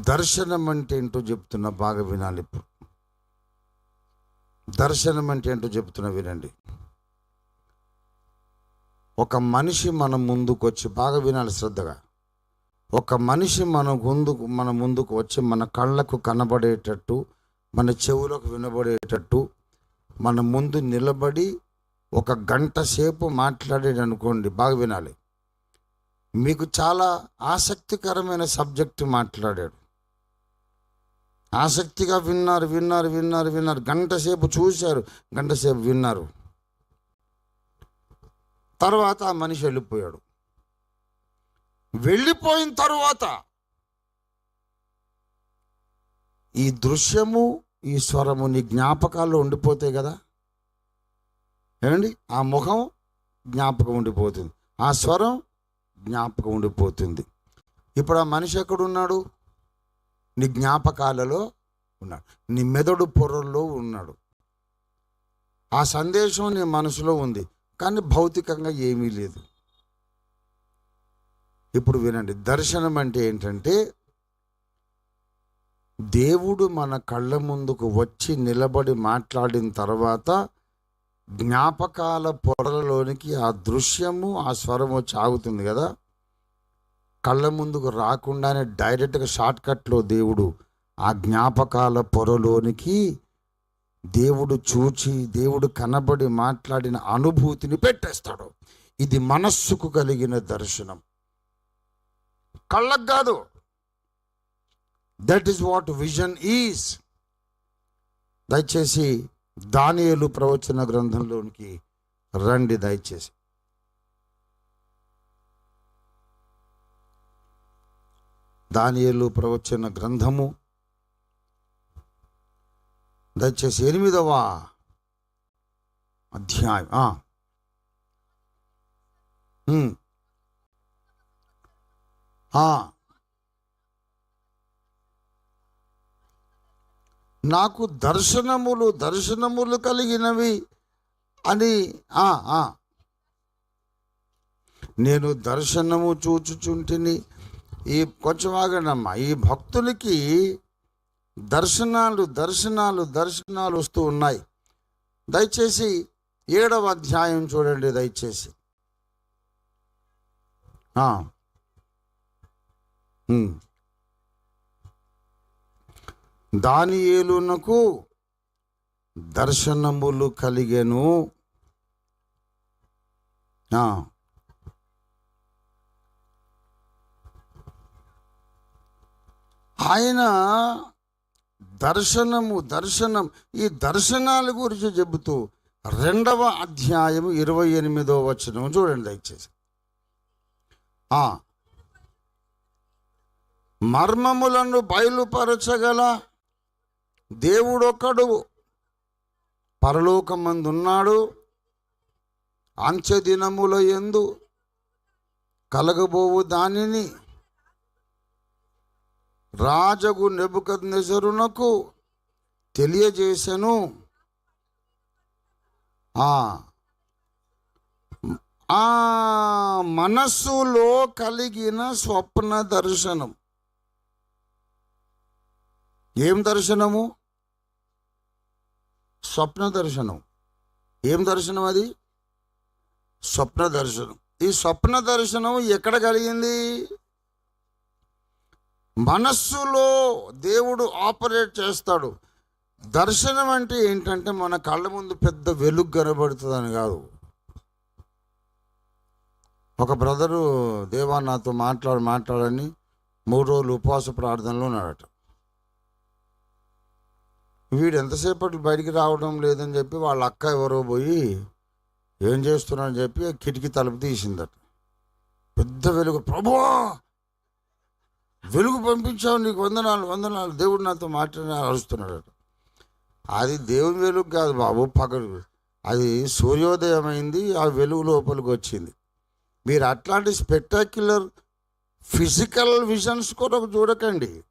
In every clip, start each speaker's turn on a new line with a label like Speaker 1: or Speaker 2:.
Speaker 1: దర్శనం అంటే ఏంటో చెప్తున్నా బాగా వినాలి ఇప్పుడు. దర్శనం అంటే ఏంటో చెప్తున్నా వినండి. ఒక మనిషి మన ముందుకు వచ్చి బాగా వినాలి శ్రద్ధగా. ఒక మనిషి మన ముందుకు మన ముందుకు వచ్చి మన కళ్ళకు కనబడేటట్టు మన చెవులకు వినబడేటట్టు మన ముందు నిలబడి ఒక గంట సేపు మాట్లాడాడు అనుకోండి బాగా వినాలి. మీకు చాలా ఆసక్తికరమైన సబ్జెక్టు మాట్లాడాడు. ఆసక్తిగా విన్నారు విన్నారు విన్నారు విన్నారు. గంట సేపు చూశారు గంట సేపు విన్నారు. తర్వాత ఆ మనిషి వెళ్ళిపోయాడు. వెళ్ళిపోయిన తరువాత ఈ దృశ్యము ఈ స్వరము నీ జ్ఞాపకాల్లో ఉండిపోతాయి కదా? ఏమండి? ఆ ముఖం జ్ఞాపకం ఉండిపోతుంది. ఆ స్వరం జ్ఞాపకం ఉండిపోతుంది. ఇప్పుడు ఆ మనిషి ఎక్కడున్నాడు? నీ జ్ఞాపకాలలో ఉన్నాడు. నీ మెదడు పొరల్లో ఉన్నాడు. ఆ సందేశం నీ మనసులో ఉంది. కానీ భౌతికంగా ఏమీ లేదు. ఇప్పుడు వినండి. దర్శనం అంటే ఏంటంటే దేవుడు మన కళ్ళ ముందుకు వచ్చి నిలబడి మాట్లాడిన తర్వాత జ్ఞాపకాల పొరలలోనికి ఆ దృశ్యము ఆ స్వరము చాగుతుంది కదా. కళ్ళ ముందుకు రాకుండానే డైరెక్ట్గా షార్ట్ కట్లో దేవుడు ఆ జ్ఞాపకాల పొరలోనికి దేవుడు చూచి దేవుడు కనబడి మాట్లాడిన అనుభూతిని పెట్టేస్తాడు. ఇది మనస్సుకు కలిగిన దర్శనం. కళ్ళకు కాదు. That is what vision is దయచేసి దానియలు ప్రవచన గ్రంథంలోనికి రండి దయచేసి. దానియలు ప్రవచన గ్రంథము. దయచేసి ఎనిమిదవ అధ్యాయం. నాకు దర్శనములు దర్శనములు కలిగినవి అని నేను దర్శనము చూచుచుంటిని ఈ కొంచెం ఆగండమ్మా. ఈ భక్తులకి దర్శనాలు దర్శనాలు దర్శనాలు వస్తూ ఉన్నాయి. దయచేసి ఏడవ అధ్యాయం చూడండి దయచేసి. దాని ఏలునకు దర్శనములు కలిగెను. ఆయన దర్శనము దర్శనం ఈ దర్శనాల గురించి చెబుతూ రెండవ అధ్యాయం ఇరవై ఎనిమిదో వచనం చూడండి దయచేసి. మర్మములను బయలుపరచగల దేవుడొక్కడు పరలోకమందున్నాడు అంచె దినముల ఎందు కలగబోవు దానిని రాజగు నెబుకద్నెజరునకు నిజరునకు ఆ ఆ మనస్సులో కలిగిన స్వప్న దర్శనం. ఏం దర్శనము? స్వప్న దర్శనం. ఏం దర్శనం అది? స్వప్న దర్శనం. ఈ స్వప్న దర్శనం ఎక్కడ కలిగింది? మనస్సులో దేవుడు ఆపరేట్ చేస్తాడు. దర్శనం అంటే ఏంటంటే మన కళ్ళ ముందు పెద్ద వెలుగు కనబడుతుందని కాదు. ఒక బ్రదరు దేవా నాతో మాట్లాడు మాట్లాడని మూడు రోజులు ఉపవాస ప్రార్థనలో ఉన్నాడట. వీడు ఎంతసేపటి బయటికి రావడం లేదని చెప్పి వాళ్ళ అక్క ఎవరో పోయి ఏం చేస్తున్నాడని చెప్పి కిటికీ తలుపు తీసిందట. పెద్ద వెలుగు ప్రభువా వెలుగు పంపించావు నీకు వందనాలు వందనాలు. దేవుడు నాతో మాట్లాడి అరుస్తున్నాడు అది దేవుని వెలుగు కాదు బాబు పగలు. అది సూర్యోదయం అయింది ఆ వెలుగు లోపలికి వచ్చింది. మీరు అట్లాంటి స్పెక్టాక్యులర్ ఫిజికల్ విజన్స్ కొరకు చూడకండి.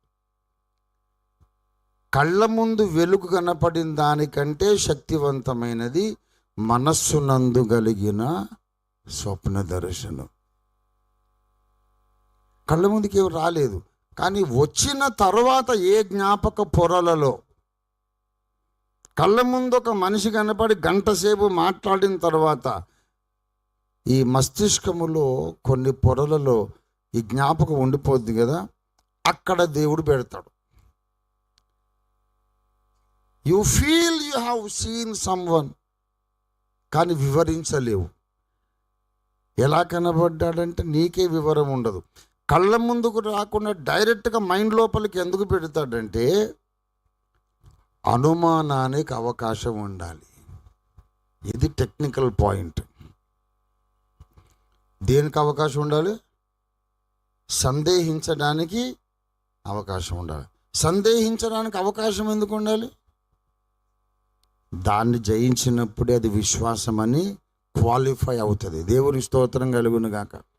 Speaker 1: కళ్ళ ముందు వెలుగు కనపడిన దానికంటే శక్తివంతమైనది మనస్సునందు కలిగిన స్వప్న దర్శనం. కళ్ళ ముందుకి రాలేదు. కానీ వచ్చిన తర్వాత ఏ జ్ఞాపక పొరలలో కళ్ళ ముందు ఒక మనిషి కనపడి గంటసేపు మాట్లాడిన తర్వాత ఈ మస్తిష్కములో కొన్ని పొరలలో ఈ జ్ఞాపకం ఉండిపోద్ది కదా అక్కడ దేవుడు పెడతాడు. You feel you have seen someone కానీ వివరించలేవు. ఎలా కనబడ్డాడంటే నీకే వివరం ఉండదు. కళ్ళ ముందుకు రాకుండా డైరెక్ట్గా మైండ్ లోపలికి ఎందుకు పెడతాడంటే అనుమానానికి అవకాశం ఉండాలి. ఇది టెక్నికల్ పాయింట్. దేనికి అవకాశం ఉండాలి? సందేహించడానికి అవకాశం ఉండాలి. సందేహించడానికి అవకాశం ఎందుకు ఉండాలి? దాన్ని జయించినప్పుడే అది విశ్వాసం అని క్వాలిఫై అవుతుంది. దేవుని స్తోత్రం కలుగును గాక